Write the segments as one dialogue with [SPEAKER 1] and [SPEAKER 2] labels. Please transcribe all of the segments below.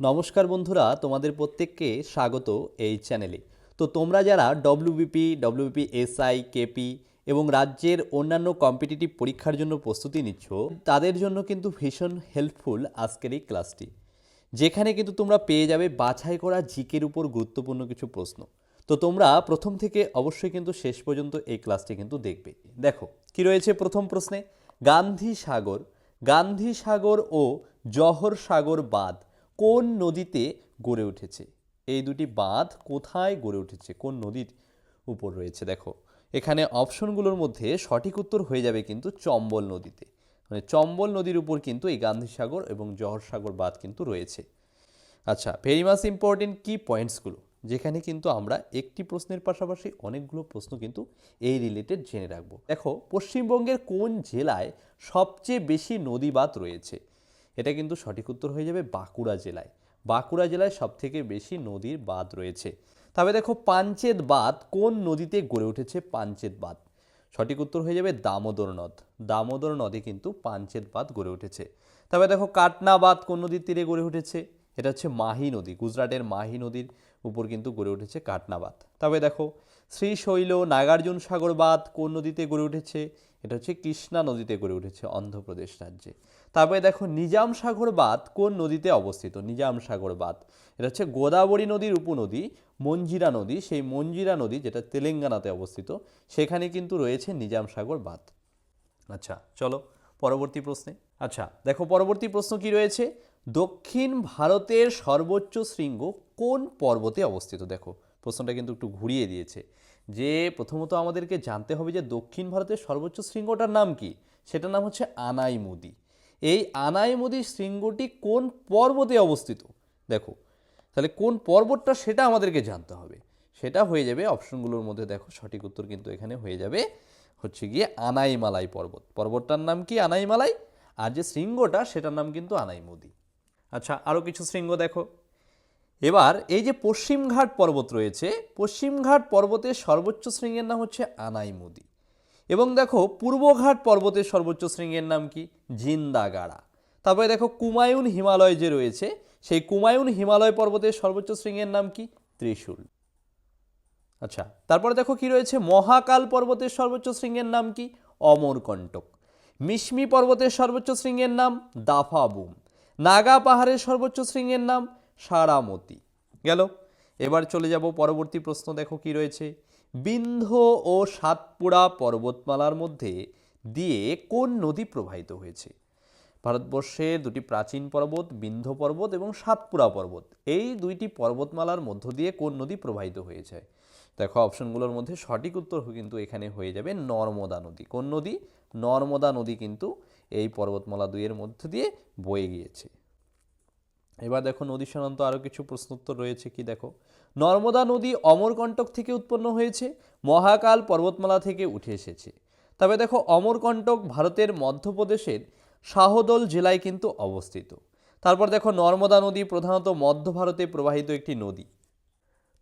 [SPEAKER 1] নমস্কার বন্ধুরা, তোমাদের প্রত্যেককে স্বাগত এই চ্যানেলে। তো তোমরা যারা ডব্লিউবিপি ডব্লিউবিপি এসআই কেপি এবং রাজ্যের অন্যান্য কম্পিটিটিভ পরীক্ষার জন্য প্রস্তুতি নিচ্ছ, তাদের জন্য কিন্তু ভীষণ হেল্পফুল আজকের এই ক্লাসটি যেখানে কিন্তু তোমরা পেয়ে যাবে বাছাই করা জিকের উপর গুরুত্বপূর্ণ কিছু প্রশ্ন। তো তোমরা প্রথম থেকে অবশ্যই কিন্তু শেষ পর্যন্ত এই ক্লাসটি কিন্তু দেখবে। দেখো, কি রয়েছে প্রথম প্রশ্নে? গান্ধী সাগর গান্ধী সাগর ও জহর সাগর বাঁধ। কোন নদীতে গড়ে উঠেছে? এই দুটি বাঁধ কোথায় গড়ে উঠেছে? কোন নদীর উপর রয়েছে? দেখো, এখানে অপশনগুলোর মধ্যে সঠিক উত্তর হয়ে যাবে কিন্তু চম্বল নদীতে। মানে চম্বল নদীর উপর কিন্তু এই গান্ধী সাগর এবং জহর সাগর বাঁধ কিন্তু রয়েছে। আচ্ছা ভেরি মাস ইম্পর্টেন্ট কি পয়েন্টসগুলো যেখানে কিন্তু আমরা একটি প্রশ্নের পাশাপাশি অনেকগুলো প্রশ্ন কিন্তু এই রিলেটেড জেনে রাখব। দেখো, পশ্চিমবঙ্গের কোন জেলায় সবচেয়ে বেশি নদী বাঁধ রয়েছে? এটা কিন্তু সঠিক উত্তর হয়ে যাবে বাঁকুড়া জেলায়। বাঁকুড়া জেলায় সবথেকে বেশি নদীর বাঁধ রয়েছে। তবে দেখো পাঞ্চেত বাঁধ কোন নদীতে গড়ে উঠেছে পাঞ্চেত বাঁধ? সঠিক উত্তর হয়ে যাবে দামোদর নদ। দামোদর নদে কিন্তু পাঞ্চেত বাঁধ গড়ে উঠেছে। তবে দেখো কাটনা বাঁধ কোন নদীর তীরে গড়ে উঠেছে? এটা হচ্ছে মাহি নদী। গুজরাটের মাহি নদীর উপর কিন্তু গড়ে উঠেছে কাটনা বাঁধ। তবে দেখো শ্রীশৈল নাগার্জুন সাগর বাঁধ কোন নদীতে গড়ে উঠেছে? এটা হচ্ছে কৃষ্ণা নদীতে গড়ে উঠেছে অন্ধ্রপ্রদেশ রাজ্যে। তারপরে দেখো নিজাম সাগর বাঁধ কোন নদীতে অবস্থিত? নিজাম সাগর বাঁধ এটা হচ্ছে গোদাবরী নদীর উপনদী, মঞ্জিরা নদী। সেই মঞ্জিরা নদী যেটা তেলেঙ্গানাতে অবস্থিত, সেখানে কিন্তু রয়েছে নিজাম সাগর বাঁধ আচ্ছা চলো পরবর্তী প্রশ্নে। আচ্ছা দেখো পরবর্তী প্রশ্ন কি রয়েছে? দক্ষিণ ভারতের সর্বোচ্চ শৃঙ্গ কোন পর্বতে অবস্থিত? দেখো প্রশ্নটা কিন্তু একটু ঘুরিয়ে দিয়েছে। যে প্রথমত আমাদেরকে জানতে হবে যে দক্ষিণ ভারতের সর্বোচ্চ শৃঙ্গটার নাম কি? সেটার নাম হচ্ছে আনাইমুদি। এই আনাইমুদি শৃঙ্গটি কোন পর্বতে অবস্থিত? দেখো, তাহলে কোন পর্বতটা সেটা আমাদেরকে জানতে হবে। সেটা হয়ে যাবে অপশনগুলোর মধ্যে দেখো, সঠিক উত্তর কিন্তু এখানে হয়ে যাবে হচ্ছে গিয়ে আনাইমালাই পর্বত। পর্বতটার নাম কি আনাইমালাই? আর যে শৃঙ্গটা, সেটার নাম কিন্তু আনাইমুদি। আচ্ছা আরও কিছু শৃঙ্গ দেখো। এবার এই যে পশ্চিমঘাট পর্বত রয়েছে পশ্চিমঘাট পর্বতের সর্বোচ্চ শৃঙ্গের নাম হচ্ছে আনাইমুদি। এবং দেখো পূর্বঘাট পর্বতের সর্বোচ্চ শৃঙ্গের নাম কি? জিন্দাগাড়া। তারপরে দেখো, কুমায়ুন হিমালয় যে রয়েছে, সেই কুমায়ুন হিমালয় পর্বতের সর্বোচ্চ শৃঙ্গের নাম কি? ত্রিশূল। আচ্ছা তারপরে দেখো কি রয়েছে? মহাকাল পর্বতের সর্বোচ্চ শৃঙ্গের নাম কি? অমরকণ্টক। মিশমি পর্বতের সর্বোচ্চ শৃঙ্গের নাম দাফাবুম। নাগা পাহাড়ের সর্বোচ্চ শৃঙ্গের নাম সারামতি। গেল? এবার চলে যাব পরবর্তী প্রশ্ন, দেখো কি রয়েছে। বিন্ধ্য ও সাতপুরা পর্বতমালার মধ্যে দিয়ে কোন নদী প্রবাহিত হয়েছে? ভারতবর্ষের দুটি প্রাচীন পর্বত, বিন্ধ্য পর্বত এবং সাতপুরা পর্বত। এই দুইটি পর্বতমালার মধ্য দিয়ে কোন নদী প্রবাহিত হয়েছে? দেখো, অপশনগুলোর মধ্যে সঠিক উত্তর কিন্তু এখানে হয়ে যাবে নর্মদা নদী। কোন নদী? নর্মদা নদী কিন্তু এই পর্বতমালা দুইয়ের মধ্য দিয়ে বয়ে গিয়েছে। এবার দেখো নদী সনান্ত আরও কিছু প্রশ্নোত্তর রয়েছে কি দেখো? নর্মদা নদী অমরকণ্টক থেকে উৎপন্ন হয়েছে, মহাকাল পর্বতমালা থেকে উঠে এসেছে। তবে দেখো অমরকণ্টক ভারতের মধ্যপ্রদেশের শাহদল জেলায় কিন্তু অবস্থিত। তারপর দেখো নর্মদা নদী প্রধানত মধ্য ভারতে প্রবাহিত একটি নদী।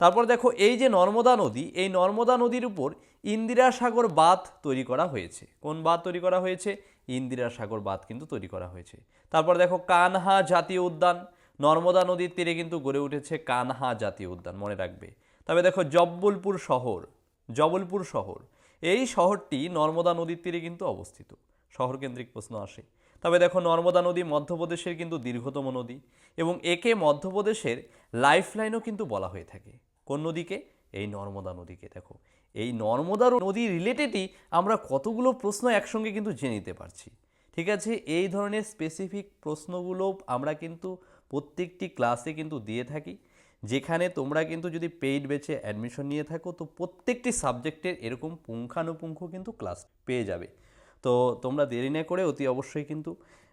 [SPEAKER 1] তারপর দেখো এই যে নর্মদা নদী, এই নর্মদা নদীর উপর ইন্দিরা সাগর বাঁধ তৈরি করা হয়েছে। কোন বাঁধ তৈরি করা হয়েছে? ইন্দিরা সাগর বাঁধ কিন্তু তৈরি করা হয়েছে। তারপর দেখো কানহা জাতীয় উদ্যান নর্মদা নদীর তীরে কিন্তু গড়ে উঠেছে কানহা জাতীয় উদ্যান, মনে রাখবে। তবে দেখো, জব্বলপুর শহর, জবলপুর শহর, এই শহরটি নর্মদা নদীর তীরে কিন্তু অবস্থিত। শহরকেন্দ্রিক প্রশ্ন আসে। তবে দেখো, নর্মদা নদী মধ্যপ্রদেশের কিন্তু দীর্ঘতম নদী এবং একে মধ্যপ্রদেশের লাইফলাইনও কিন্তু বলা হয়ে থাকে। কোন নদীকে? এই নর্মদা নদীকে। দেখো, এই নর্মদা নদী রিলেটেডই আমরা কতগুলো প্রশ্ন একসঙ্গে কিন্তু জেনে নিতে পারছি। ঠিক আছে, এই ধরনের স্পেসিফিক প্রশ্নগুলো আমরা কিন্তু প্রত্যেকটি ক্লাসে কিন্তু দিয়ে থাকি। যেখানে তোমরা কিন্তু যদি পেইড বেচে অ্যাডমিশন নিয়ে থাকো, তো প্রত্যেকটি সাবজেক্টের এরকম পুঙ্খানুপুঙ্খ কিন্তু ক্লাস পেয়ে যাবে। তো তোমরা দেরি না করে অতি অবশ্যই কিন্তু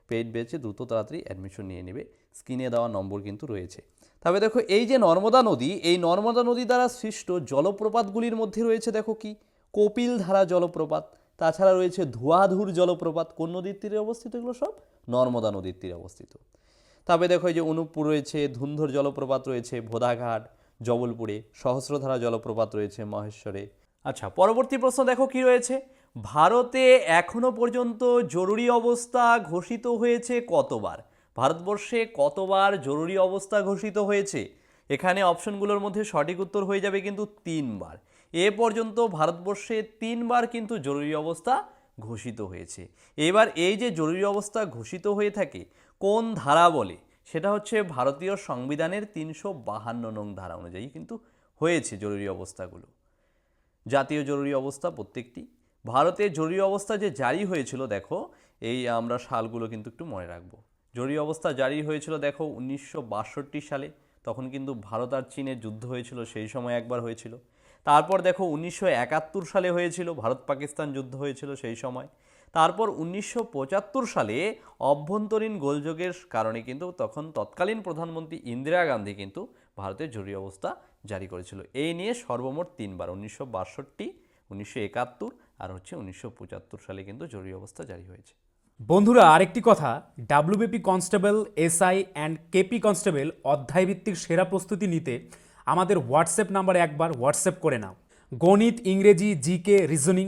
[SPEAKER 1] পেইড বেচে দ্রুত তাড়াতাড়ি অ্যাডমিশন নিয়ে নেবে। স্ক্রিনে দেওয়া নম্বর কিন্তু রয়েছে। তবে দেখো, এই যে নর্মদা নদী, এই নর্মদা নদী দ্বারা সৃষ্ট জলপ্রপাতগুলির মধ্যে রয়েছে দেখো কি? কপিলধারা জলপ্রপাত, তাছাড়া রয়েছে ধোয়াধুর জলপ্রপাত। কোন নদীর তীরে অবস্থিত এগুলো সব? নর্মদা নদীর তীরে অবস্থিত। তবে দেখো এই যে অনুপপুর রয়েছে, ধুন্ধর জলপ্রপাত রয়েছে, ভোদাঘাট, জবলপুরে, সহস্রধারা জলপ্রপাত রয়েছে মহেশ্বরে। আচ্ছা পরবর্তী প্রশ্ন দেখো কি রয়েছে? ভারতে এখনও পর্যন্ত জরুরি অবস্থা ঘোষিত হয়েছে কতবার? ভারতবর্ষে কতবার জরুরি অবস্থা ঘোষিত হয়েছে? এখানে অপশনগুলোর মধ্যে সঠিক উত্তর হয়ে যাবে কিন্তু তিনবার। এ পর্যন্ত ভারতবর্ষে তিনবার কিন্তু জরুরি অবস্থা ঘোষিত হয়েছে। এবার এই যে জরুরি অবস্থা ঘোষিত হয়ে থাকে কোন ধারা বলে? সেটা হচ্ছে ভারতীয় সংবিধানের তিনশো বাহান্ন নং ধারা অনুযায়ী কিন্তু হয়েছে জরুরি অবস্থাগুলো। জাতীয় জরুরি অবস্থা প্রত্যেকটি। ভারতে জরুরি অবস্থা যে জারি হয়েছিল, দেখো, এই আমরা সালগুলো কিন্তু একটু মনে রাখব। জরুরি অবস্থা জারি হয়েছিল, দেখো, উনিশশো বাষট্টি সালে। তখন কিন্তু ভারত আর চীনের যুদ্ধ হয়েছিল, সেই সময় একবার হয়েছিল। তারপর দেখো, উনিশশো একাত্তর সালে হয়েছিল ভারত পাকিস্তান যুদ্ধ হয়েছিল সেই সময়। তারপর উনিশশো পঁচাত্তর সালে অভ্যন্তরীণ গোলযোগের কারণে কিন্তু তখন তৎকালীন প্রধানমন্ত্রী ইন্দিরা গান্ধী কিন্তু ভারতের জরুরি অবস্থা জারি করেছিল। এই নিয়ে সর্বমোট তিনবার, উনিশশো বাষট্টি, উনিশশো একাত্তর আর হচ্ছে উনিশশো পঁচাত্তর সালে কিন্তু জরুরি অবস্থা জারি হয়েছে।
[SPEAKER 2] বন্ধুরা, আরেকটি কথা, WBP constable, SI and KP constable অধ্যায়ভিত্তিক সেরা প্রস্তুতি নিতে আমাদের হোয়াটসঅ্যাপ নাম্বারে একবার হোয়াটসঅ্যাপ করে নাও। গণিত, ইংরেজি, জিকে, রিজনিং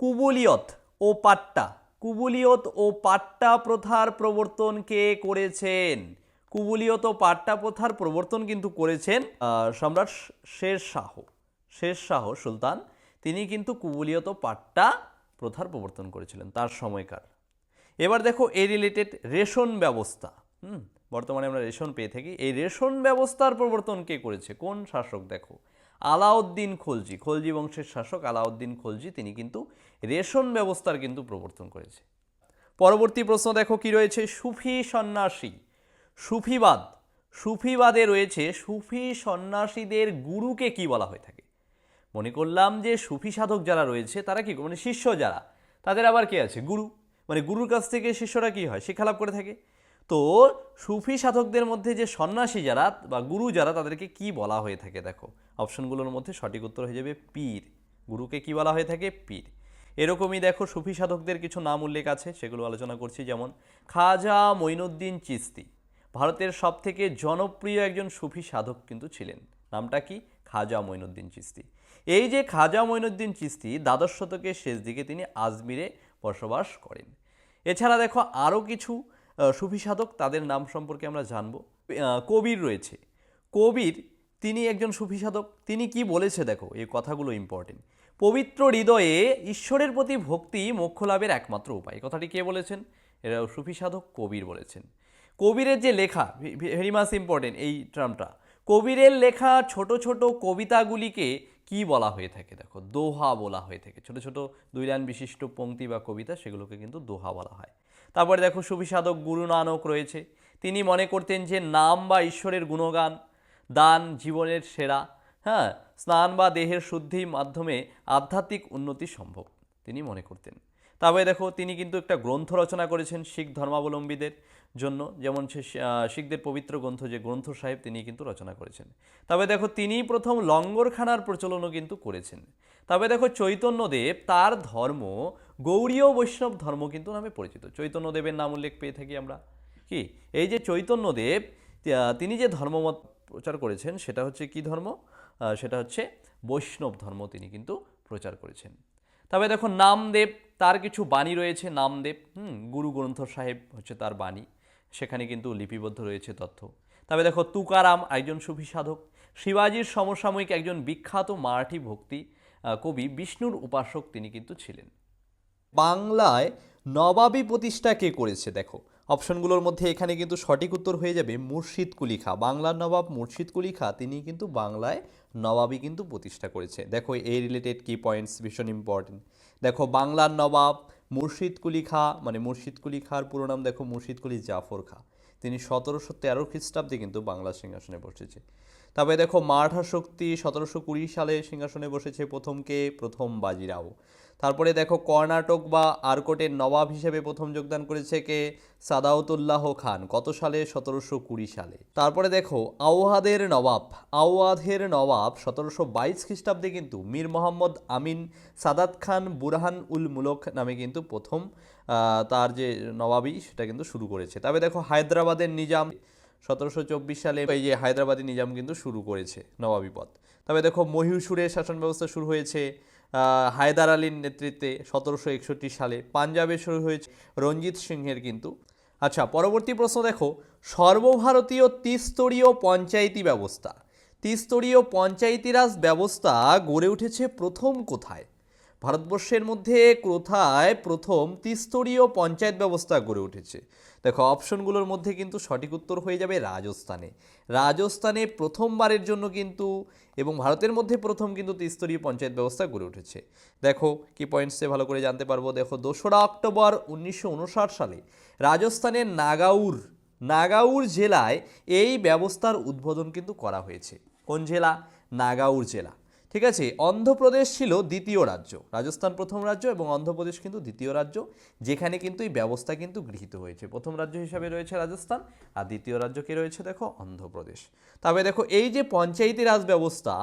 [SPEAKER 1] কুবুলিয়ত ও পাট্টা। কুবুলিয়ত ও পাট্টা প্রথার প্রবর্তন কে করেছেন? কুবুলিয়ত ও পাট্টা প্রথার প্রবর্তন কিন্তু করেছেন সম্রাট শের শাহ। শের শাহ সুলতান, তিনি কিন্তু কুবুলিয়ত ও পাট্টা প্রথার প্রবর্তন করেছিলেন তার সময়কার। এবার দেখো এই রিলেটেড রেশন ব্যবস্থা। হুম, বর্তমানে আমরা রেশন পেয়ে থাকি। এই রেশন ব্যবস্থার প্রবর্তন কে করেছে? কোন শাসক দেখো? আলাউদ্দিন খলজি খলজি বংশের শাসক আলাউদ্দিন খলজি, তিনি কিন্তু রেশন ব্যবস্থার কিন্তু প্রবর্তন করেছে। পরবর্তী প্রশ্ন দেখো কি রয়েছে? সুফি সন্ন্যাসী, সুফিবাদ, সুফিবাদে রয়েছে সুফি সন্ন্যাসীদের গুরুকে কি বলা হয়ে থাকে? মনে করলাম যে সুফি সাধক যারা রয়েছে, তারা কি মানে শিষ্য যারা, তাদের আবার কে আছে? গুরু। মানে গুরুর কাছ থেকে শিষ্যরা কি হয়? শিক্ষালাভ করে থাকে। তো সুফি সাধকদের মধ্যে যে সন্ন্যাসী যারা বা গুরু যারা, তাদেরকে কি বলা হয়ে থাকে দেখো? অপশনগুলোর মধ্যে সঠিক উত্তর হয়ে যাবে পীর। গুরুকে কি বলা হয়ে থাকে? পীর। এরকমই দেখো সুফি সাধকদের কিছু নাম উল্লেখ আছে, সেগুলো আলোচনা করছি। যেমন, খাজা মঈনুদ্দিন চিস্তি। ভারতের সবথেকে জনপ্রিয় একজন সুফি সাধক কিন্তু ছিলেন। নামটা কি? খাজা মঈনুদ্দিন চিস্তি। এই যে খাজা মঈনুদ্দিন চিস্তি, দ্বাদশ শতকের শেষ দিকে তিনি আজমিরে বসবাস করেন। এছাড়া দেখো আরও কিছু সুফি সাধক, তাদের নাম সম্পর্কে আমরা জানব। কবির রয়েছে। কবির, তিনি একজন সুফি সাধক। তিনি কি বলেছে দেখো, এই কথাগুলো ইম্পর্টেন্ট পবিত্র হৃদয়ে ঈশ্বরের প্রতি ভক্তি, মোক্ষ লাভের একমাত্র উপায়। কথাটি কে বলেছেন? এরা সুফি সাধক, কবির বলেছেন। কবিরের যে লেখা ভেরি মাস ইম্পর্টেন্ট এই টার্মটা কবিরের লেখা ছোট ছোট কবিতাগুলিকে কি বলা হয়ে থাকে দেখো? দোহা বলা হয়ে থাকে। ছোট ছোট দুই লাইন বিশিষ্ট পংক্তি বা কবিতা, সেগুলোকে কিন্তু দোহা বলা হয়। তারপরে দেখো সুফি সাধক গুরু নানক রয়েছে। তিনি মনে করতেন যে নাম বা ঈশ্বরের গুণগান, দান জীবনের সেরা হ্যাঁ স্নান বা দেহের শুদ্ধির মাধ্যমে আধ্যাত্মিক উন্নতি সম্ভব, তিনি মনে করতেন। তবে দেখো তিনি কিন্তু একটা গ্রন্থ রচনা করেছেন শিখ ধর্মাবলম্বীদের জন্য, যেমন সে শিখদের পবিত্র গ্রন্থ যে গ্রন্থ সাহেব তিনি কিন্তু রচনা করেছেন। তবে দেখো তিনি প্রথম লঙ্গরখানার প্রচলনও কিন্তু করেছেন। তবে দেখো চৈতন্যদেব তার ধর্ম গৌড়ীয় বৈষ্ণব ধর্ম কিন্তু নামে পরিচিত। চৈতন্যদেবের নাম উল্লেখ পেয়ে থাকি আমরা। কি? এই যে চৈতন্যদেব তিনি যে ধর্মমত প্রচার করেছেন, সেটা হচ্ছে কি ধর্ম? সেটা হচ্ছে বৈষ্ণব ধর্ম তিনি কিন্তু প্রচার করেছেন। তবে দেখো, নামদেব, তার কিছু বাণী রয়েছে, নামদেব। হুম, গুরু গ্রন্থ সাহেব হচ্ছে তার বাণী। সেখানে কিন্তু লিপিবদ্ধ রয়েছে তথ্য। তবে দেখো, তুকারাম একজন সুফি সাধক, শিবাজির সমসাময়িক একজন বিখ্যাত মারাঠি ভক্তি কবি বিষ্ণুর উপাসক তিনি কিন্তু ছিলেন। বাংলায় নবাবী প্রতিষ্ঠা কে করেছে? দেখো, অপশনগুলোর মধ্যে এখানে কিন্তু সঠিক উত্তর হয়ে যাবে মুর্শিদ কুলি খা বাংলার নবাব মুর্শিদ কুলি খা তিনি কিন্তু বাংলায় নবাবী কিন্তু প্রতিষ্ঠা করেছে। দেখো এই রিলেটেড কি পয়েন্টস ভীষণ ইম্পর্টেন্ট দেখো, বাংলার নবাব মুর্শিদ কুলি খা মানে মুর্শিদ কুলি খার পুরো নাম দেখো, মুর্শিদ কুলি জাফর খা। তিনি সতেরোশো তেরো খ্রিস্টাব্দে কিন্তু বাংলা সিংহাসনে বসেছে। তবে দেখো মারাঠা শক্তি সতেরোশো কুড়ি সালে সিংহাসনে বসেছে প্রথমকে প্রথম বাজিরাও। তারপরে দেখো কর্ণাটক বা আরকোটের নবাব হিসেবে প্রথম যোগদান করেছে কে? সাদাউতুল্লাহ খান। কত সালে? সতেরোশো কুড়ি সালে। তারপরে দেখো আওয়াদের নবাব। আওয়াধের নবাব সতেরোশো বাইশ খ্রিস্টাব্দে কিন্তু মীর মোহাম্মদ আমিন সাদাত খান বুরহান উল মুলক নামে কিন্তু প্রথম তার যে নবাবী সেটা কিন্তু শুরু করেছে। তবে দেখো হায়দ্রাবাদের নিজাম সতেরোশো চব্বিশ সালে এই যে হায়দ্রাবাদী নিজাম কিন্তু শুরু করেছে নবাবী পথ তবে দেখো মহীশূরের শাসন ব্যবস্থা শুরু হয়েছে হায়দার আলীর নেতৃত্বে সতেরোশো একষট্টি সালে, পাঞ্জাবে শুরু হয়েছে রঞ্জিত সিংহের কিন্তু। আচ্ছা পরবর্তী প্রশ্ন দেখো, সর্বভারতীয় ত্রিস্তরীয় পঞ্চায়েতি ব্যবস্থা। ত্রিস্তরীয় পঞ্চায়েতি রাজ ব্যবস্থা গড়ে উঠেছে প্রথম কোথায়? ভারতবর্ষের মধ্যে কোথায় প্রথম ত্রিস্তরীয় পঞ্চায়েত ব্যবস্থা গড়ে উঠেছে। দেখো, অপশনগুলোর মধ্যে কিন্তু সঠিক উত্তর হয়ে যাবে রাজস্থানে। রাজস্থানে প্রথমবারের জন্য কিন্তু এবং ভারতের মধ্যে প্রথম কিন্তু ত্রিস্তরীয় পঞ্চায়েত ব্যবস্থা গড়ে উঠেছে। দেখো, কি পয়েন্টসে ভালো করে জানতে পারব? দেখো, দোসরা অক্টোবর উনিশশো উনষাট সালে রাজস্থানের নাগাউর নাগাউর জেলায় এই ব্যবস্থার উদ্বোধন কিন্তু করা হয়েছে। কোন জেলা? নাগাউর জেলা। ঠিক আছে, অন্ধ্রপ্রদেশ ছিল দ্বিতীয় রাজ্য। রাজস্থান প্রথম রাজ্য এবং অন্ধ্রপ্রদেশ কিন্তু দ্বিতীয় রাজ্য, যেখানে কিন্তু এই ব্যবস্থা কিন্তু গৃহীত হয়েছে। প্রথম রাজ্য হিসাবে রয়েছে রাজস্থান, আর দ্বিতীয় রাজ্য কে রয়েছে দেখো, অন্ধ্রপ্রদেশ। তবে দেখো, এই যে পঞ্চায়েতি রাজ ব্যবস্থা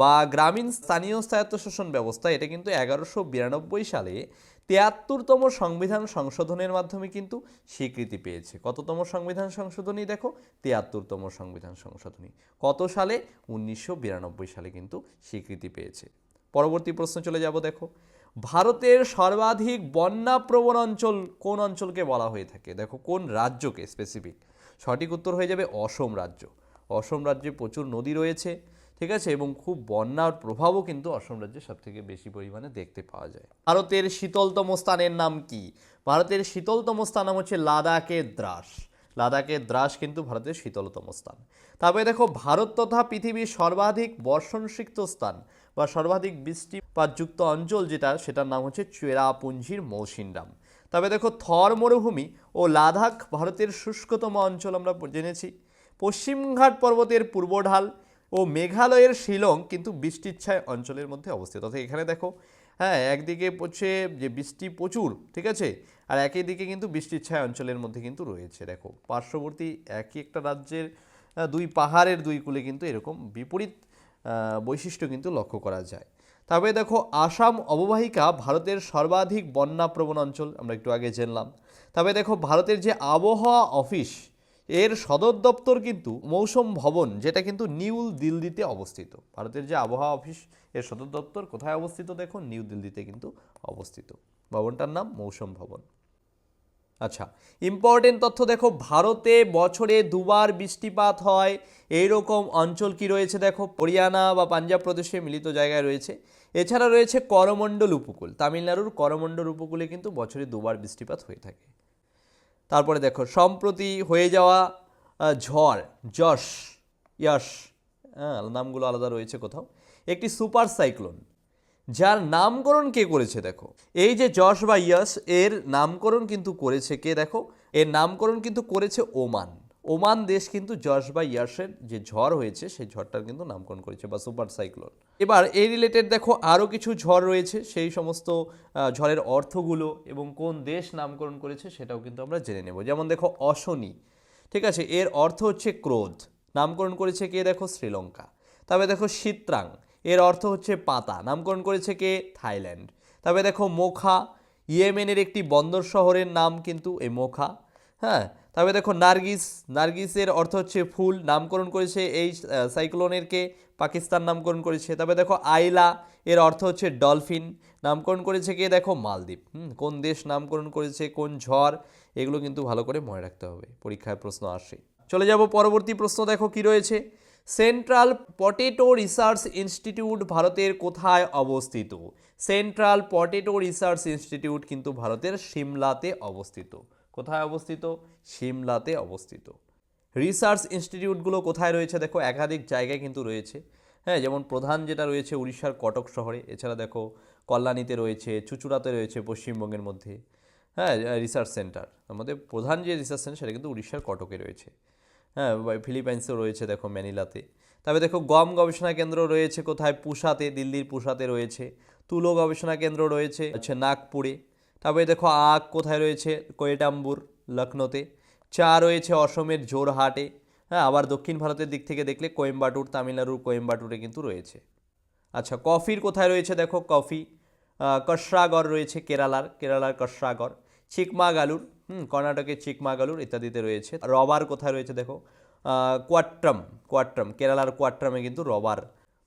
[SPEAKER 1] বা গ্রামীণ স্থানীয় স্থায়িত্ব স্বায়ত্তশাসন ব্যবস্থা, এটা কিন্তু এগারোশো বিরানব্বই সালে তিয়াত্তরতম সংবিধান সংশোধনের মাধ্যমে কিন্তু স্বীকৃতি পেয়েছে। কততম সংবিধান সংশোধনী দেখো? তিয়াত্তরতম সংবিধান সংশোধনী। কত সালে? উনিশশো বিরানব্বই সালে কিন্তু স্বীকৃতি পেয়েছে। পরবর্তী প্রশ্ন চলে যাব দেখো। ভারতের সর্বাধিক বন্যাপ্রবণ অঞ্চল কোন অঞ্চলকে বলা হয়ে থাকে? দেখো কোন রাজ্যকে স্পেসিফিক সঠিক উত্তর হয়ে যাবে অসম রাজ্য। অসম রাজ্যে প্রচুর নদী রয়েছে। ঠিক আছে? এবং খুব বন্যার প্রভাবও কিন্তু অসম রাজ্যে সব থেকে বেশি পরিমাণে দেখতে পাওয়া যায়। ভারতের শীতলতম স্থানের নাম কি? ভারতের শীতলতম স্থান নাম হচ্ছে লাদাখের দ্রাস। লাদাখের দ্রাস কিন্তু ভারতের শীতলতম স্থান। তারপরে দেখো, ভারত তথা পৃথিবীর সর্বাধিক বর্ষণসিক্ত স্থান বা সর্বাধিক বৃষ্টিপাতযুক্ত অঞ্চল যেটা, সেটার নাম হচ্ছে চেরাপুঞ্জির মৌসিনরাম তবে দেখো, থর মরুভূমি ও লাদাখ ভারতের শুষ্কতম অঞ্চল আমরা জেনেছি। পশ্চিমঘাট পর্বতের পূর্ব ঢাল ও মেঘালয়ের শিলং কিন্তু বৃষ্টিচ্ছায় অঞ্চলের মধ্যে অবস্থিত। অর্থাৎ এখানে দেখো হ্যাঁ একদিকে হচ্ছে যে বৃষ্টি প্রচুর, ঠিক আছে? আর একই দিকে কিন্তু বৃষ্টিচ্ছায় অঞ্চলের মধ্যে কিন্তু রয়েছে। দেখো, পার্শ্ববর্তী একই একটা রাজ্যের দুই পাহাড়ের দুই কূলে কিন্তু এরকম বিপরীত বৈশিষ্ট্য কিন্তু লক্ষ্য করা যায়। তবে দেখো, আসাম অববাহিকা ভারতের সর্বাধিক বন্যাপ্রবণ অঞ্চল, আমরা একটু আগে জানলাম। তবে দেখো, ভারতের যে আবহাওয়া অফিস এর সদর দপ্তর কিন্তু মৌসুম ভবন, যেটা কিন্তু নিউ দিল্লিতে অবস্থিত। ভারতের যে আবহাওয়া অফিস, এর সদর দপ্তর কোথায় অবস্থিত দেখুন? নিউ দিল্লিতে কিন্তু অবস্থিত। ভবনটার নাম মৌসুম ভবন। আচ্ছা ইম্পর্টেন্ট তথ্য দেখো, ভারতে বছরে দুবার বৃষ্টিপাত হয়। এইরকম অঞ্চল কি রয়েছে দেখো? হরিয়ানা বা পাঞ্জাব প্রদেশে মিলিত জায়গায় রয়েছে। এছাড়া রয়েছে করমণ্ডল উপকূল। তামিলনাড়ুর করমণ্ডল উপকূলে কিন্তু বছরে দুবার বৃষ্টিপাত হয়ে থাকে। তারপরে দেখো, সম্প্রতি হয়ে যাওয়া ঝড়, যশ ইয়স হ্যাঁ নামগুলো আলাদা রয়েছে কোথাও, একটি সুপার সাইক্লোন, যার নামকরণ কে করেছে দেখো? এই যে যশ বা ইয়াস এর নামকরণ কিন্তু করেছে কে দেখো? এর নামকরণ কিন্তু করেছে ওমান। ওমান দেশ কিন্তু যশ বা ইয়াসের যে ঝড় হয়েছে, সেই ঝড়টার কিন্তু নামকরণ করেছে বা সুপার সাইক্লোন। এবার এই রিলেটেড দেখো আরও কিছু ঝড় রয়েছে, সেই সমস্ত ঝড়ের অর্থগুলো এবং কোন দেশ নামকরণ করেছে সেটাও কিন্তু আমরা জেনে নেব। যেমন দেখো অশনি, ঠিক আছে? এর অর্থ হচ্ছে ক্রোধ। নামকরণ করেছে কে দেখো? শ্রীলঙ্কা। তবে দেখো শীত্রাং, এর অর্থ হচ্ছে পাতা। নামকরণ করেছে কে? থাইল্যান্ড। তবে দেখো মোখা, ইয়েমেনের একটি বন্দর শহরের নাম কিন্তু এই মোখা হ্যাঁ? তবে দেখো নার্গিস নার্গিসের অর্থ হচ্ছে ফুল নামকরণ করেছে এই সাইক্লোনেরকে পাকিস্তান নামকরণ করেছে। তবে দেখো আইলা এর অর্থ হচ্ছে ডলফিন নামকরণ করেছে কে? দেখো মালদ্বীপ। হুম, কোন দেশ নামকরণ করেছে কোন ঝড় এগুলো কিন্তু ভালো করে মনে রাখতে হবে পরীক্ষায় প্রশ্ন আসে। চলে যাব পরবর্তী প্রশ্ন দেখো কি রয়েছে? সেন্ট্রাল পটেটো রিসার্চ ইনস্টিটিউট ভারতের কোথায় অবস্থিত? সেন্ট্রাল পটেটো রিসার্চ ইনস্টিটিউট কিন্তু ভারতের সিমলাতে অবস্থিত। কোথায় অবস্থিত? সিমলাতে অবস্থিত। রিসার্চ ইনস্টিটিউটগুলো কোথায় রয়েছে? দেখো, একাধিক জায়গায় কিন্তু রয়েছে। হ্যাঁ যেমন প্রধান যেটা রয়েছে উড়িষ্যার কটক শহরে। এছাড়া দেখো, কল্যাণীতে রয়েছে, চুচুড়াতে রয়েছে পশ্চিমবঙ্গের মধ্যে। হ্যাঁ রিসার্চ সেন্টার। আমাদের প্রধান যে রিসার্চ সেন্টার, সেটা কিন্তু উড়িষ্যার কটকে রয়েছে। হ্যাঁ ফিলিপাইন্সেও রয়েছে দেখো, ম্যানিলাতে। তবে দেখো, গম গবেষণা কেন্দ্র রয়েছে কোথায়? পুসাতে দিল্লির পুসাতে রয়েছে। তুলো গবেষণা কেন্দ্র রয়েছে, হচ্ছে নাগপুরে। তবে দেখো আখ কোথায় রয়েছে? কোয়েটাম্বুর লখনৌতে। চা রয়েছে অসমের জোরহাটে। হ্যাঁ আবার দক্ষিণ ভারতের দিক থেকে দেখলে কোয়েম্বাটুর তামিলনাড়ুর কোয়েম্বাটুরে কিন্তু রয়েছে। আচ্ছা কফির কোথায় রয়েছে দেখো? কফি কসরাগড় রয়েছে কেরালার কেরালার কসরাগড়। চিকমাগালুর হুম কর্ণাটকের চিকমাগালুর ইত্যাদিতে রয়েছে। রবার কোথায় রয়েছে দেখো? আহ, কোয়াট্ট্রাম কোয়াট্ট্রাম কেরালার কোয়াট্ট্রামে কিন্তু রবার।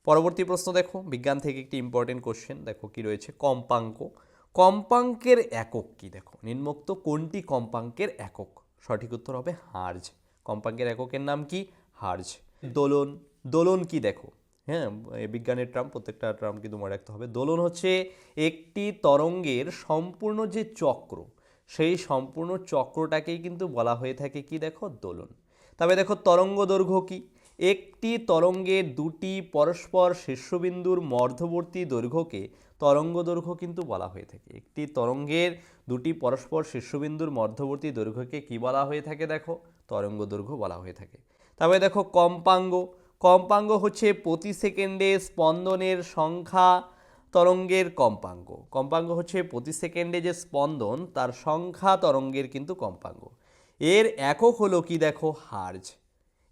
[SPEAKER 1] পরবর্তী প্রশ্ন দেখো। বিজ্ঞান থেকে একটি ইম্পর্টেন্ট কোশ্চেন দেখো কি রয়েছে? কম্পাঙ্ক। কম্পাঙ্কের একক কি? দেখো, নিম্নোক্ত কোনটি কম্পাঙ্কের একক? সঠিক উত্তর হবে হার্জ। কম্পাঙ্কের এককের নাম কি? হার্জ। দোলন। দোলন কি দেখো? হ্যাঁ বিজ্ঞানের ট্রাম, প্রত্যেকটা ট্রাম কিন্তু মনে রাখতে হবে। দোলন হচ্ছে একটি তরঙ্গের সম্পূর্ণ যে চক্র, সেই সম্পূর্ণ চক্রটাকেই কিন্তু বলা হয়ে থাকে কি দেখো? দোলন। তবে দেখো, তরঙ্গ দৈর্ঘ্য কি? একটি তরঙ্গের দুটি পরস্পর শীর্ষবিন্দুর মধ্যবর্তী দৈর্ঘ্যকে তরঙ্গ দৈর্ঘ্য কিন্তু বলা হয়ে থাকে। একটি তরঙ্গের দুটি পরস্পর শীর্ষবিন্দুর মধ্যবর্তী দৈর্ঘ্যকে কি বলা হয়ে থাকে দেখো? তরঙ্গ দৈর্ঘ্য বলা হয়ে থাকে। তবে দেখো কম্পাঙ্গ। কম্পাঙ্গ হচ্ছে প্রতি সেকেন্ডে স্পন্দনের সংখ্যা তরঙ্গের কম্পাঙ্গ। কম্পাঙ্গ হচ্ছে প্রতি সেকেন্ডে যে স্পন্দন, তার সংখ্যা তরঙ্গের কিন্তু কম্পাঙ্গ। এর একক হলো কি দেখো? হার্জ।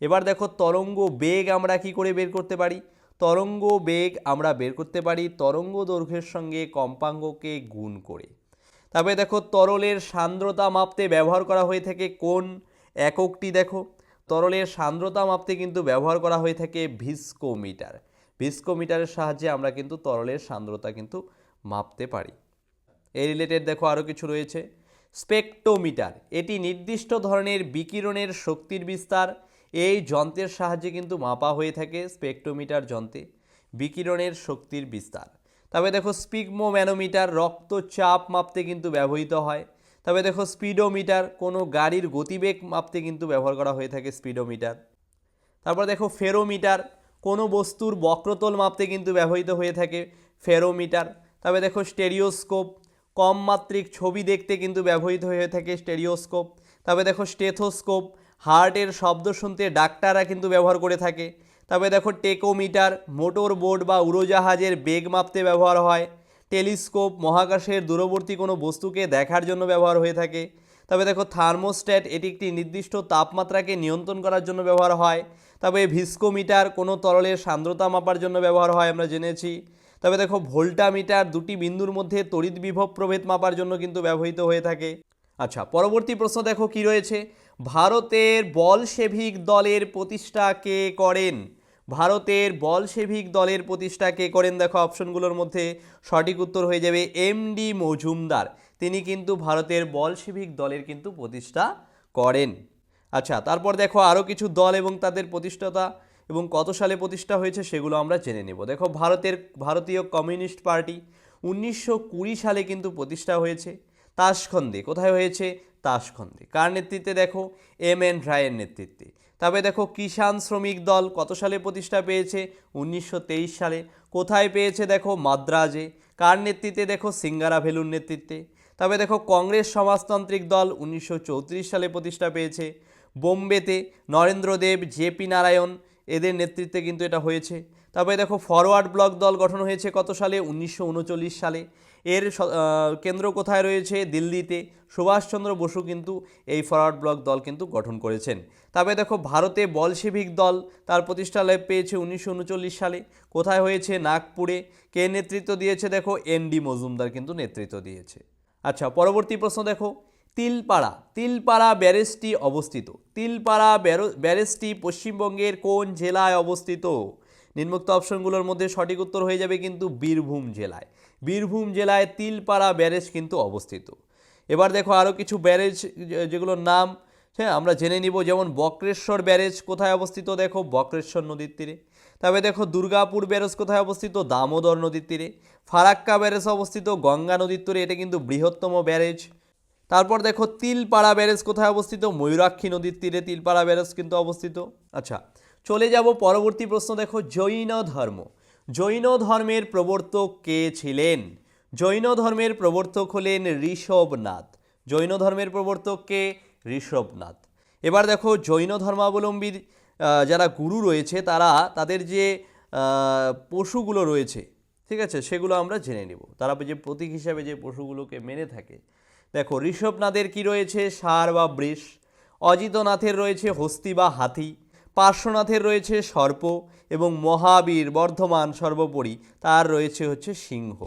[SPEAKER 1] এবার দেখো তরঙ্গ বেগ আমরা কি করে বের করতে পারি? তরঙ্গ বেগ আমরা বের করতে পারি তরঙ্গ দৈর্ঘ্যের সঙ্গে কম্পাঙ্গকে গুণ করে। তবে দেখো, তরলের সান্দ্রতা মাপতে ব্যবহার করা হয়ে থাকে কোন এককটি, দেখো। তরলের সান্দ্রতা মাপতে কিন্তু ব্যবহার করা হয়ে থাকে ভিস্কোমিটার। ভিস্কোমিটারের সাহায্যে আমরা কিন্তু তরলের সান্দ্রতা কিন্তু মাপতে পারি। এই রিলেটেড দেখো আরও কিছু রয়েছে। স্পেকটোমিটার এটি নির্দিষ্ট ধরনের বিকিরণের শক্তির বিস্তার। এই যন্ত্রের সাহায্যে কিন্তু মাপা হয়ে থাকে স্পেকটোমিটার যন্ত্রে। বিকিরণের শক্তির বিস্তার। তবে দেখো স্পিগমোম্যানোমিটার রক্তচাপ মাপতে কিন্তু ব্যবহৃত হয়। তবে দেখো স্পিডোমিটার কোনো গাড়ির গতিবেগ মাপতে কিন্তু ব্যবহার করা হয়ে থাকে স্পিডোমিটার। তারপর দেখো ফেরোমিটার কোনো বস্তুর বক্রতল মাপতে কিন্তু ব্যবহৃত হয়ে থাকে ফেরোমিটার। তবে দেখো স্টেরিওস্কোপ কম মাত্রিক ছবি দেখতে কিন্তু ব্যবহৃত হয়ে থাকে স্টেরিওস্কোপ। তবে দেখো স্টেথোস্কোপ হার্টের শব্দ শুনতে ডাক্তাররা কিন্তু ব্যবহার করে থাকে। তবে দেখো, টেকোমিটার মোটর বোট বা উড়োজাহাজের বেগ মাপতে ব্যবহার হয়। টেলিস্কোপ, মহাকাশের দূরবর্তী কোনো বস্তুকে দেখার জন্য ব্যবহার হয়ে থাকে। তবে দেখো, থার্মোস্ট্যাট, এটি একটি নির্দিষ্ট তাপমাত্রাকে নিয়ন্ত্রণ করার জন্য ব্যবহার হয়। তবে ভিস্কোমিটার, কোনো তরলের সান্দ্রতা মাপার জন্য ব্যবহার হয় আমরা জেনেছি। তবে দেখো, ভোল্টামিটার দুটি বিন্দুর মধ্যে তড়িৎ বিভব প্রভেদ মাপার জন্য কিন্তু ব্যবহৃত হয়ে থাকে। আচ্ছা পরবর্তী প্রশ্ন দেখো কি রয়েছে। ভারতের বলশেভিক দলের প্রতিষ্ঠা কে করেন? ভারতের বলশেভিক দলের প্রতিষ্ঠা কে করেন? দেখো অপশনগুলোর মধ্যে সঠিক উত্তর হয়ে যাবে এম ডি মজুমদার। তিনি কিন্তু ভারতের বলশেভিক দলের কিন্তু প্রতিষ্ঠা করেন। আচ্ছা তারপর দেখো আরও কিছু দল এবং তাদের প্রতিষ্ঠাতা এবং কত সালে প্রতিষ্ঠা হয়েছে সেগুলো আমরা জেনে নেব। দেখো ভারতের, ভারতীয় কমিউনিস্ট পার্টি উনিশশো কুড়ি সালে কিন্তু প্রতিষ্ঠা হয়েছে। তাসখন্দে। কোথায় হয়েছে? তাসখন্দে। কার নেতৃত্বে? দেখো, এম এন রায়ের নেতৃত্বে। তবে দেখো, কিষাণ শ্রমিক দল কত সালে প্রতিষ্ঠা পেয়েছে? উনিশশো তেইশ সালে। কোথায় পেয়েছে? দেখো, মাদ্রাজে। কার নেতৃত্বে? দেখো, সিঙ্গারা ভেলুর নেতৃত্বে। তবে দেখো, কংগ্রেস সমাজতান্ত্রিক দল উনিশশো চৌত্রিশ সালে প্রতিষ্ঠা পেয়েছে। বোম্বেতে নরেন্দ্রদেব জেপি নারায়ণ, এদের নেতৃত্বে কিন্তু এটা হয়েছে। তবে দেখো, ফরওয়ার্ড ব্লক দল গঠন হয়েছে কত সালে? উনিশশো উনচল্লিশ সালে। এর কেন্দ্র কোথায় রয়েছে? দিল্লিতে। সুভাষচন্দ্র বসু কিন্তু এই ফরওয়ার্ড ব্লক দল কিন্তু গঠন করেছেন। তবে দেখো, ভারতে বলশেভিক দল তার প্রতিষ্ঠা লাভ পেয়েছে উনিশশো উনচল্লিশ সালে। কোথায় হয়েছে? নাগপুরে। কে নেতৃত্ব দিয়েছে? দেখো, এন ডি মজুমদার কিন্তু নেতৃত্ব দিয়েছে। আচ্ছা পরবর্তী প্রশ্ন দেখো। তিলপাড়া। তিলপাড়া ব্যারেজটি অবস্থিত। তিলপাড়া ব্যারো- ব্যারেজটি পশ্চিমবঙ্গের কোন জেলায় অবস্থিত? নিম্নোক্ত অপশনগুলোর মধ্যে সঠিক উত্তর হয়ে যাবে কিন্তু বীরভূম জেলায়। বীরভূম জেলায় তিলপাড়া ব্যারেজ কিন্তু অবস্থিত। এবার দেখো আরও কিছু ব্যারেজ যেগুলোর নাম হ্যাঁ আমরা জেনে নিব। যেমন বক্রেশ্বর ব্যারেজ কোথায় অবস্থিত দেখো, বক্রেশ্বর নদীর তীরে। তবে দেখো দুর্গাপুর ব্যারেজ কোথায় অবস্থিত, দামোদর নদীর তীরে। ফারাক্কা ব্যারেজ অবস্থিত, গঙ্গা নদীর তীরে, এটা কিন্তু বৃহত্তম ব্যারেজ। তারপর দেখো তিলপাড়া ব্যারেজ কোথায় অবস্থিত, ময়ূরাক্ষী নদীর তীরে তিলপাড়া ব্যারেজ কিন্তু অবস্থিত। আচ্ছা চলে যাব পরবর্তী প্রশ্ন, দেখো জৈন ধর্ম। জৈন ধর্মের প্রবর্তক কে ছিলেন? জৈন ধর্মের প্রবর্তক হলেন ঋষভনাথ। জৈন ধর্মের প্রবর্তক কে? ঋষভনাথ। এবার দেখো জৈন ধর্মাবলম্বীর যারা গুরু রয়েছে, তারা তাদের যে পশুগুলো রয়েছে, ঠিক আছে, সেগুলো আমরা জেনে নিব। তারা যে প্রতীক হিসাবে যে পশুগুলোকে মেনে থাকে। দেখো, ঋষভনাথের কি রয়েছে? ষাঁড় বা বৃষ। অজিতনাথের রয়েছে হস্তি বা হাতি। পার্শ্বনাথের রয়েছে সর্প এবং মহাবীর, বর্ধমান সর্বোপরি। তার রয়েছে হচ্ছে সিংহ।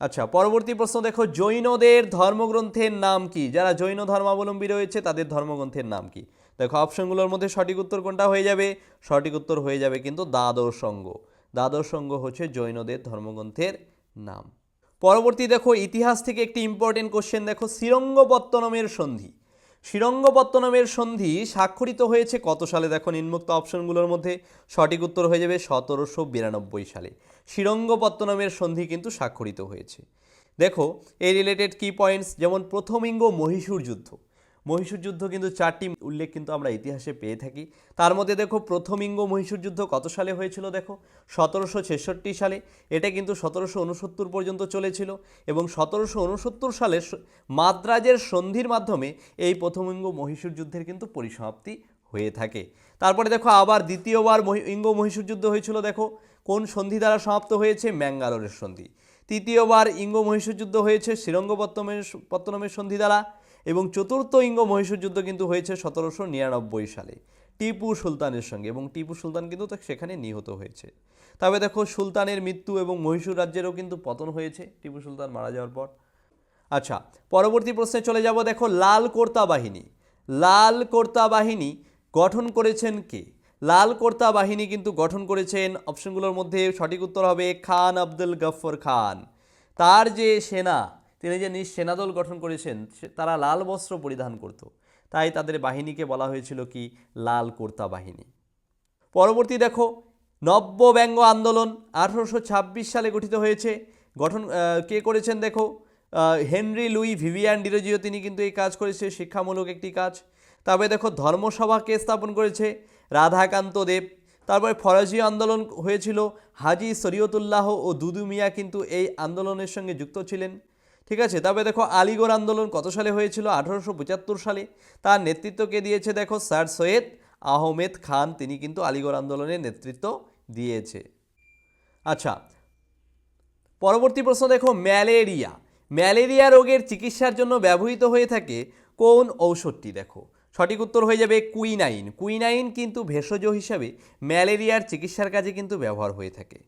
[SPEAKER 1] আচ্ছা পরবর্তী প্রশ্ন দেখো, জৈনদের ধর্মগ্রন্থের নাম কি? যারা জৈন ধর্মাবলম্বী রয়েছে, তাদের ধর্মগ্রন্থের নাম কি? দেখো, অপশনগুলোর মধ্যে সঠিক উত্তর কোনটা হয়ে যাবে? সঠিক উত্তর হয়ে যাবে কিন্তু দ্বাদশ সঙ্গ দ্বাদশ সঙ্গ হচ্ছে জৈনদের ধর্মগ্রন্থের নাম। পরবর্তী দেখো, ইতিহাস থেকে একটি ইম্পর্টেন্ট কোশ্চেন দেখো, শ্রীরঙ্গপত্তনমের সন্ধি। শ্রীরঙ্গপত্তনমের সন্ধি স্বাক্ষরিত হয়েছে কত সালে? দেখো, নিম্নোক্ত অপশনগুলোর মধ্যে সঠিক উত্তর হয়ে যাবে সতেরোশো বিরানব্বই সালে। শ্রীরঙ্গপত্তনমের সন্ধি কিন্তু স্বাক্ষরিত হয়েছে। দেখো, এই রিলেটেড কি পয়েন্টস যেমন প্রথমিঙ্গ মহীশূর যুদ্ধ। মহীশূর যুদ্ধ কিন্তু চারটি উল্লেখ কিন্তু আমরা ইতিহাসে পেয়ে থাকি। তার মধ্যে দেখো, প্রথম ইঙ্গ মহীশূর যুদ্ধ কত সালে হয়েছিল দেখো? সতেরোশো ছেষট্টি সালে। এটা কিন্তু সতেরোশো উনসত্তর পর্যন্ত চলেছিল এবং সতেরোশো উনসত্তর সালে মাদ্রাজের সন্ধির মাধ্যমে এই প্রথম ইঙ্গ মহীশূর যুদ্ধের কিন্তু পরিসমাপ্তি হয়ে থাকে। তারপরে দেখো, আবার দ্বিতীয়বার ইঙ্গ মহীশূর যুদ্ধ হয়েছিল দেখো। কোন সন্ধি দ্বারা সমাপ্ত হয়েছে? ম্যাঙ্গালোরের সন্ধি। তৃতীয়বার ইঙ্গ মহীশূর যুদ্ধ হয়েছে শ্রীরঙ্গপত্তমের পত্তনমের সন্ধি দ্বারা। এবং চতুর্থ ইঙ্গ মহীশূর যুদ্ধ কিন্তু হয়েছে সতেরোশো নিরানব্বই সালে, টিপু সুলতানের সঙ্গে এবং টিপু সুলতান কিন্তু সেখানে নিহত হয়েছে। তবে দেখো, সুলতানের মৃত্যু এবং মহীশূর রাজ্যেরও কিন্তু পতন হয়েছে, টিপু সুলতান মারা যাওয়ার পর। আচ্ছা পরবর্তী প্রশ্নে চলে যাব দেখো, লাল কোর্তা বাহিনী। লাল কোর্তা বাহিনী গঠন করেছেন কে? লাল কোর্তা বাহিনী কিন্তু গঠন করেছেন অপশনগুলোর মধ্যে সঠিক উত্তর হবে খান আব্দুল গফর খান। তার যে সেনা তিনি যে নিজ সেনাদল গঠন করেছেন তারা লাল বস্ত্র পরিধান করত। তাই তাদের বাহিনীকে বলা হয়েছিল কি, লাল কোর্তা বাহিনী। পরবর্তী দেখো, নব্য ব্যঙ্গ আন্দোলন আঠারোশো ছাব্বিশ সালে গঠিত হয়েছে। গঠন কে করেছেন দেখো হেনরি লুই ভিভিয়ান ডিরোজিও, তিনি কিন্তু এই কাজ করেছে, শিক্ষামূলক একটি কাজ। তারপরে দেখো ধর্মসভাকে স্থাপন করেছে, রাধাকান্ত দেব। তারপরে ফরাজি আন্দোলন হয়েছিল, হাজি শরীয়তুল্লাহ ও দুদু মিয়া কিন্তু এই আন্দোলনের সঙ্গে যুক্ত ছিলেন। ঠিক আছে? তবে দেখো, আলিগড় আন্দোলন কত সালে হয়েছিল? আঠারোশো পঁচাত্তর সালে। তার নেতৃত্বকে দিয়েছে দেখো স্যার সৈয়দ আহমেদ খান। তিনি কিন্তু আলিগড় আন্দোলনের নেতৃত্ব দিয়েছে। আচ্ছা পরবর্তী প্রশ্ন দেখো, ম্যালেরিয়া। ম্যালেরিয়া রোগের চিকিৎসার জন্য ব্যবহৃত হয়ে থাকে কোন ঔষধটি? দেখো, সঠিক উত্তর হয়ে যাবে কুইনাইন। কুইনাইন কিন্তু ভেষজ হিসাবে ম্যালেরিয়ার চিকিৎসার কাজে কিন্তু ব্যবহার হয়ে থাকে।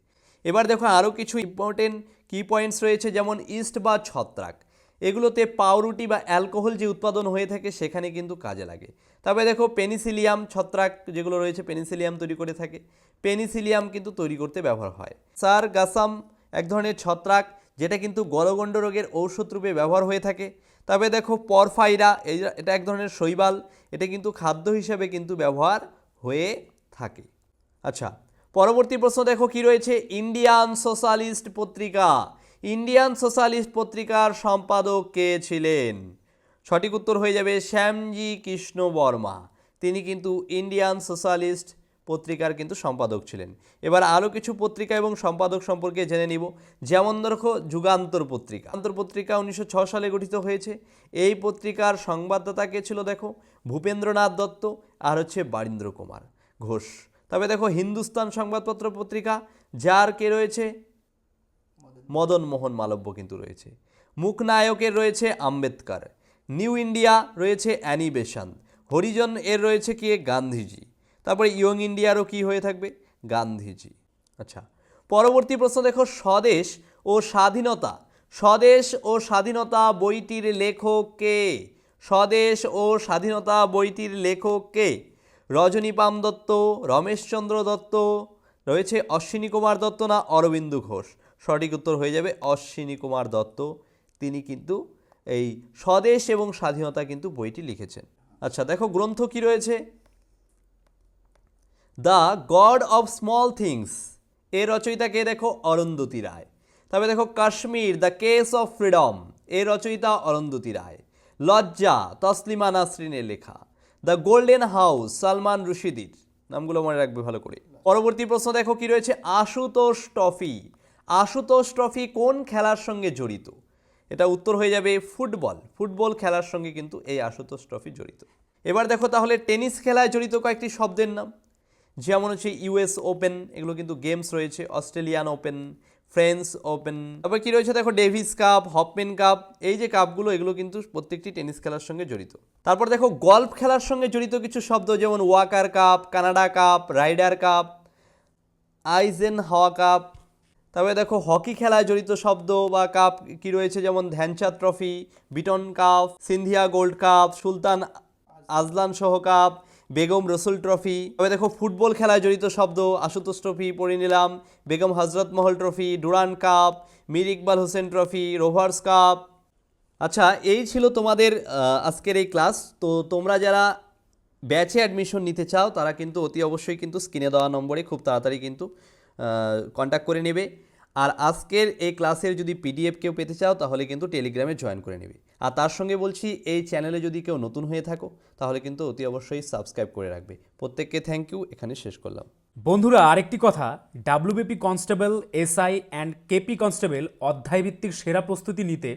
[SPEAKER 1] এবার দেখো আরও কিছু ইম্পর্টেন্ট কি পয়েন্টস রয়েছে? যেমন ইস্ট বা ছত্রাক। এগুলোতে পাউরুটি বা অ্যালকোহল যে উৎপাদন হয়ে থাকে, সেখানে কিন্তু কাজে লাগে। তবে দেখো পেনিসিলিয়াম ছত্রাক যেগুলো রয়েছে পেনিসিলিয়াম তৈরি করে থাকে। পেনিসিলিয়াম কিন্তু তৈরি করতে ব্যবহার হয়। সার গাসাম, এক ধরনের ছত্রাক, যেটা কিন্তু গলগণ্ড রোগের ঔষধ রূপে ব্যবহার হয়ে থাকে। তবে দেখো, পরফাইরা, এই এটা এক ধরনের শৈবাল, এটা কিন্তু খাদ্য হিসেবে কিন্তু ব্যবহার হয়ে থাকে। আচ্ছা পরবর্তী প্রশ্ন দেখো, কি রয়েছে? ইন্ডিয়ান সোশ্যালিস্ট পত্রিকা। ইন্ডিয়ান সোশ্যালিস্ট পত্রিকার সম্পাদক কে ছিলেন? সঠিক উত্তর হয়ে যাবে শ্যামজি কৃষ্ণ বর্মা। তিনি কিন্তু ইন্ডিয়ান সোশ্যালিস্ট পত্রিকার কিন্তু সম্পাদক ছিলেন। এবার আরও কিছু পত্রিকা এবং সম্পাদক সম্পর্কে জেনে নিব। যেমন দেখো, যুগান্তর পত্রিকা। যুগান্তর পত্রিকা উনিশশো সালে গঠিত হয়েছে। এই পত্রিকার সংবাদদাতা কে ছিল দেখো? ভূপেন্দ্রনাথ দত্ত আর হচ্ছে বারীন্দ্র কুমার ঘোষ। তবে দেখো হিন্দুস্তান সংবাদপত্র পত্রিকা, যার কে রয়েছে? মদন মোহন মালব্য কিন্তু রয়েছে। মুখনায়কের রয়েছে আম্বেদকর। নিউ ইন্ডিয়া রয়েছে অ্যানি বেসান্ত হরিজন এর রয়েছে কি? গান্ধীজি। তারপরে ইয়ং ইন্ডিয়ারও কি হয়ে থাকবে? গান্ধীজি। আচ্ছা পরবর্তী প্রশ্ন দেখো স্বদেশ ও স্বাধীনতা। স্বদেশ ও স্বাধীনতা বইটির লেখক কে? স্বদেশ ও স্বাধীনতা বইটির লেখক কে? রজনীপাম দত্ত রমেশচন্দ্র দত্ত, রয়েছে অশ্বিনী কুমার দত্ত না অরবিন্দু ঘোষ? সঠিক উত্তর হয়ে যাবে অশ্বিনী কুমার দত্ত। তিনি কিন্তু এই স্বদেশ এবং স্বাধীনতা কিন্তু বইটি লিখেছেন। আচ্ছা দেখো গ্রন্থ কি রয়েছে? The God of Small Things. এর রচয়িতা কে? দেখো অরুন্ধতী রায়। তবে দেখো Kashmir, the Case of Freedom. এর রচয়িতা অরুন্ধতী রায়। লজ্জা, তসলিমা নাসরিনের লেখা। দ্য গোল্ডেন হাউস, সালমান রুশিদির। নামগুলো মনে রাখবে ভালো করে। পরবর্তী প্রশ্ন দেখো, কি রয়েছে? আশুতোষ ট্রফি। আশুতোষ ট্রফি কোন খেলার সঙ্গে জড়িত? এটা উত্তর হয়ে যাবে ফুটবল। ফুটবল খেলার সঙ্গে কিন্তু এই আশুতোষ ট্রফি জড়িত। এবার দেখো তাহলে টেনিস খেলায় জড়িত কয়েকটি শব্দের নাম। যেমন হচ্ছে ইউএস ওপেন, এগুলো কিন্তু গেমস রয়েছে, অস্ট্রেলিয়ান ওপেন ফ্রেঞ্চ ওপেন তারপর কী রয়েছে? দেখো ডেভিস কাপ হপমেন কাপ এই যে কাপগুলো এগুলো কিন্তু প্রত্যেকটি টেনিস খেলার সঙ্গে জড়িত। তারপর দেখো গল্ফ খেলার সঙ্গে জড়িত কিছু শব্দ, যেমন Walker Cup Canada Cup Rider Cup Eisenhower Cup তবে দেখো হকি খেলায় জড়িত শব্দ বা কাপ কি রয়েছে? যেমন Dhyanchand Trophy Beighton Cup Scindia Gold Cup Sultan Azlan সহ কাপ বেগম রসুল ট্রফি। তবে দেখো, ফুটবল খেলায় জড়িত শব্দ, আশুতোষ ট্রফি পড়ে নিলাম। Begum Hazrat Mahal Trophy, Durand Cup, Mir Iqbal Hossain Trophy, Rovers Cup. আচ্ছা এই ছিল তোমাদের আজকের এই ক্লাস। তো তোমরা যারা ব্যাচে অ্যাডমিশন নিতে চাও, তারা কিন্তু অতি অবশ্যই কিন্তু স্ক্রিনে দেওয়া নম্বরে খুব তাড়াতাড়ি কিন্তু কন্ট্যাক্ট করে নেবে। আর আজকের এই ক্লাসের যদি পিডিএফ কেউ পেতে চাও, তাহলে কিন্তু টেলিগ্রামে জয়েন করে নেবে। আর তার সঙ্গে বলছি, এই চ্যানেলে যদি কেউ নতুন হয়ে থাকো, তাহলে কিন্তু অতি অবশ্যই সাবস্ক্রাইব করে রাখবে। প্রত্যেককে থ্যাংক ইউ এখানে শেষ করলাম।
[SPEAKER 2] বন্ধুরা, আরেকটি কথা WBP constable SI and KP constable অধ্যায়ভিত্তিক সেরা প্রস্তুতি নিতে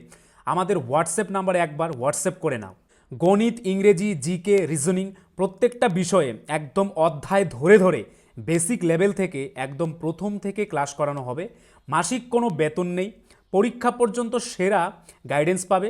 [SPEAKER 2] আমাদের হোয়াটসঅ্যাপ নাম্বারে একবার হোয়াটসঅ্যাপ করে নাও। গণিত, ইংরেজি জিকে রিজনিং প্রত্যেকটা বিষয়ে একদম অধ্যায় ধরে ধরে বেসিক লেভেল থেকে একদম প্রথম থেকে ক্লাস করানো হবে। মাসিক কোনো বেতন নেই। পরীক্ষা পর্যন্ত সেরা গাইডেন্স পাবে।